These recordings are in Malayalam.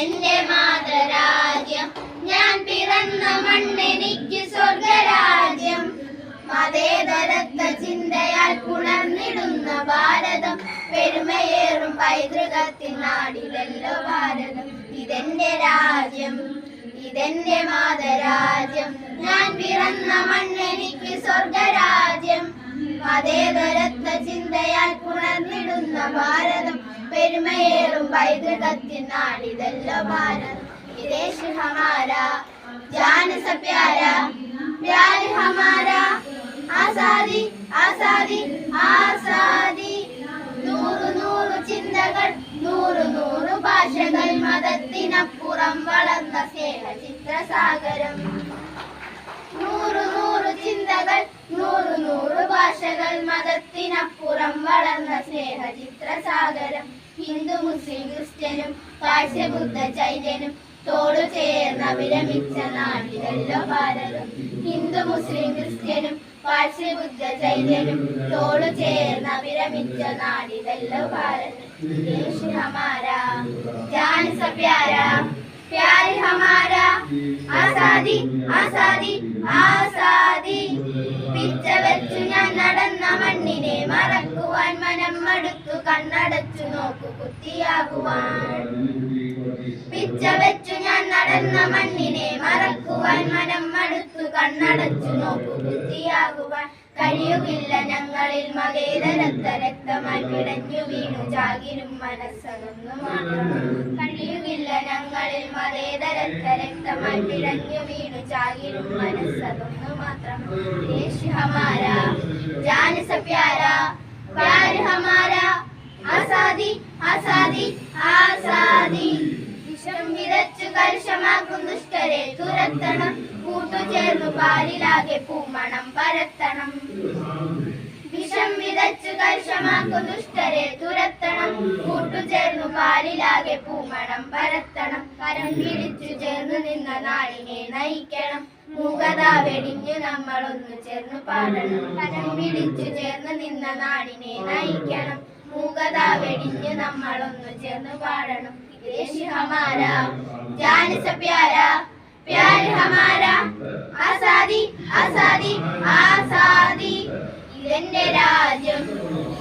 ഇതെന്റെ മാതൃരാജ്യം. ഞാൻ പിറന്ന മണ്ണെനിക്ക് സ്വർഗരാജ്യം. മതേതരത്വ ചിന്തയാൽ പുണർന്നിടുന്ന ഭാരതം. പെരുമയേറും പൈതൃകത്തിൻ നാടിലല്ലോ ഭാരതം. ഇതെന്റെ രാജ്യം ഇതെന്റെ മാതരാജ്യം. ഞാൻ പിറന്ന മണ്ണെനിക്ക് സ്വർഗരാജ്യം. മതേതരത്വ ചിന്തയാൽ പുണർന്നിടുന്ന ഭാരതം. പെരുമയേറും പൈതൃകത്തിൻ നാടിതല്ലോ ഭാരതം വിദേശ് ഹമാര ജാന പ്യാര പ്യാർ ഹമാര ആസാദി ആസാദി ആസാദി. നൂറു നൂറു ചിന്തകൾ നൂറു നൂറു ഭാഷകൾ മതത്തിനപ്പുറം വളർന്ന സ്നേഹ ചിത്രസാഗരം നൂറു നൂറു ചിന്തകൾ നൂറു നൂറു ഭാഷകൾ മതത്തിനപ്പുറം വളർന്ന സ്നേഹ ചിത്രസാഗരം ഹിന്ദു മുസ്ലിം ക്രിസ്ത്യനും പാഴ്സ്യ ബുദ്ധ ചൈതന്യം തോടു ചേർന്ന വിരമിച്ച നാട്ടിലല്ലോ ഭാരതം ഹിന്ദു മുസ്ലിം ക്രിസ്ത്യനും പാഴ്സ്യ ബുദ്ധ ചൈതന്യം തോടു ചേർന്ന വിരമിച്ച നാടിലല്ലോ ഭാരതം ദേശ് ഹമാരാ ആസാദി ആസാദി ആസാദി പിച്ച കുത്തിയാകുവാൻ. പിച്ചവെച്ചു ഞാൻ നടന്ന മണ്ണിനെ മറക്കുവാൻ മനം മടുത്തു കണ്ണടച്ചു നോക്കു കുത്തിയാകുവാൻ. കഴിയുകില്ല ഞങ്ങളിൽ മകേതരത്ത രക്തമായി പിടഞ്ഞു വീണു ജാകിരും മനസ്സതൊന്നു കഴിയുകില്ല ഞങ്ങളിൽ മകേതരത്ത രക്തമായി പിടഞ്ഞു വീണു ജാകിരും മനസ്സതൊന്നു മാത്രം. ദേശ് ഹമാര ജാന സ പ്യാര പ്യാർ ഹമാര ആസാദി ആസാദി ആസാദി. വിഷം വിതച്ചു കലുഷമാക്കും ദുഷ്ടരെ. തുരത്തണം കൂട്ടുചേർന്നു പാലിലാകെ പൂമണം പരത്തണം. വിഷം വിതച്ചു കലുഷമാക്കും ദുഷ്ടരെ. തുരത്തണം കൂട്ടുചേർന്നു പാലിലാകെ പൂമണം പരത്തണം. കരം പിടിച്ചു ചേർന്നു നിന്ന നാളിനെ നയിക്കണം. മൂകത വെടിഞ്ഞു നമ്മളൊന്നു ചേർന്നു പാടണം. കരം പിടിച്ചു ചേർന്ന് നിന്ന നാടിനെ നയിക്കണം. മൂകത വെടിഞ്ഞ് നമ്മളൊന്നു ചേർന്ന് പാടണം. ദേശ് ഹമാര ജാൻ സ പ്യാര പ്യാർ ഹമാര ആസാദി ആസാദി ആസാദി. ഇതെന്റെ രാജ്യം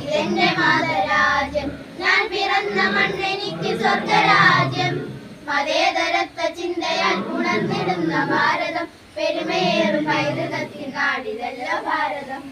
ഇതെന്റെ മാതരാജ്യം. ഞാൻ പിറന്ന മണ്ണെനിക്ക് സ്വർഗരാജ്യം. മതേതരത്വ ചിന്തയാൽ ഉണർന്നിടുന്ന ഭാരതം. പെരുമയേറും പൈതൃകത്തിൽ നാടിതല്ല ഭാരതം.